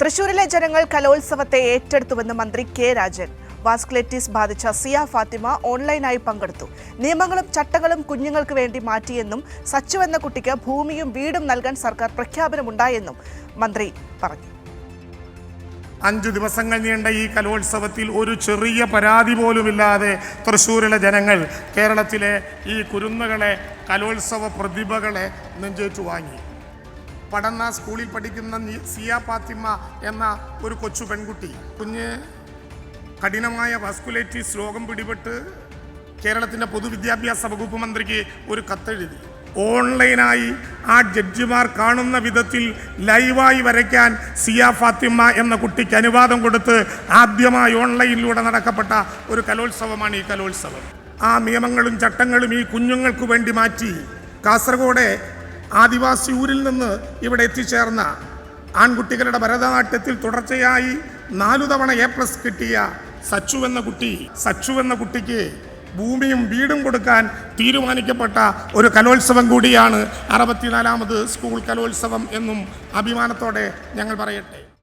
തൃശൂരിലെ ജനങ്ങൾ കലോത്സവത്തെ ഏറ്റെടുത്തുവെന്ന് മന്ത്രി കെ രാജൻ. വാസ്ക്ലെറ്റിസ് ബാധിച്ച സിയ ഫാത്തിമ ഓൺലൈനായി പങ്കെടുത്തു. നിയമങ്ങളും ചട്ടങ്ങളും കുഞ്ഞുങ്ങൾക്ക് വേണ്ടി മാറ്റിയെന്നും സച്ചു എന്ന കുട്ടിക്ക് ഭൂമിയും വീടും നൽകാൻ സർക്കാർ പ്രഖ്യാപനമുണ്ടായെന്നും മന്ത്രി പറഞ്ഞു. അഞ്ചു ദിവസങ്ങൾ നീണ്ട ഈ കലോത്സവത്തിൽ ഒരു ചെറിയ പരാതി പോലുമില്ലാതെ തൃശ്ശൂരിലെ ജനങ്ങൾ കേരളത്തിലെ ഈ കുരുന്നുകളെ കലോത്സവ പ്രതിഭകളെ നെഞ്ചേറ്റു വാങ്ങി. പടന്ന സ്കൂളിൽ പഠിക്കുന്ന സിയ ഫാത്തിമ എന്ന ഒരു കൊച്ചു പെൺകുട്ടി. കുഞ്ഞ് കഠിനമായ വാസ്കുലേറ്റീസ് രോഗം പിടിപെട്ട് കേരളത്തിന്റെ പൊതുവിദ്യാഭ്യാസ വകുപ്പ് മന്ത്രിക്ക് ഒരു കത്തെഴുതി. ഓൺലൈനായി ആ ജഡ്ജിമാർ കാണുന്ന വിധത്തിൽ ലൈവായി വരയ്ക്കാൻ സിയ ഫാത്തിമ എന്ന കുട്ടിക്ക് അനുവാദം കൊടുത്ത് ആദ്യമായി ഓൺലൈനിലൂടെ നടക്കപ്പെട്ട ഒരു കലോത്സവമാണ് ഈ കലോത്സവം. ആ നിയമങ്ങളും ചട്ടങ്ങളും ഈ കുഞ്ഞുങ്ങൾക്ക് വേണ്ടി മാറ്റി. കാസർഗോഡ് ആദിവാസി ഊരിൽ നിന്ന് ഇവിടെ എത്തിച്ചേർന്ന ആൺകുട്ടികളുടെ ഭരതനാട്യത്തിൽ തുടർച്ചയായി നാലു തവണ എ പ്ലസ് കിട്ടിയ സച്ചു എന്ന കുട്ടി സച്ചു എന്ന കുട്ടിക്ക് ഭൂമിയും വീടും കൊടുക്കാൻ തീരുമാനിക്കപ്പെട്ട ഒരു കലോത്സവം കൂടിയാണ് അറുപത്തിനാലാമത് സ്കൂൾ കലോത്സവം എന്നും അഭിമാനത്തോടെ ഞങ്ങൾ പറയട്ടെ.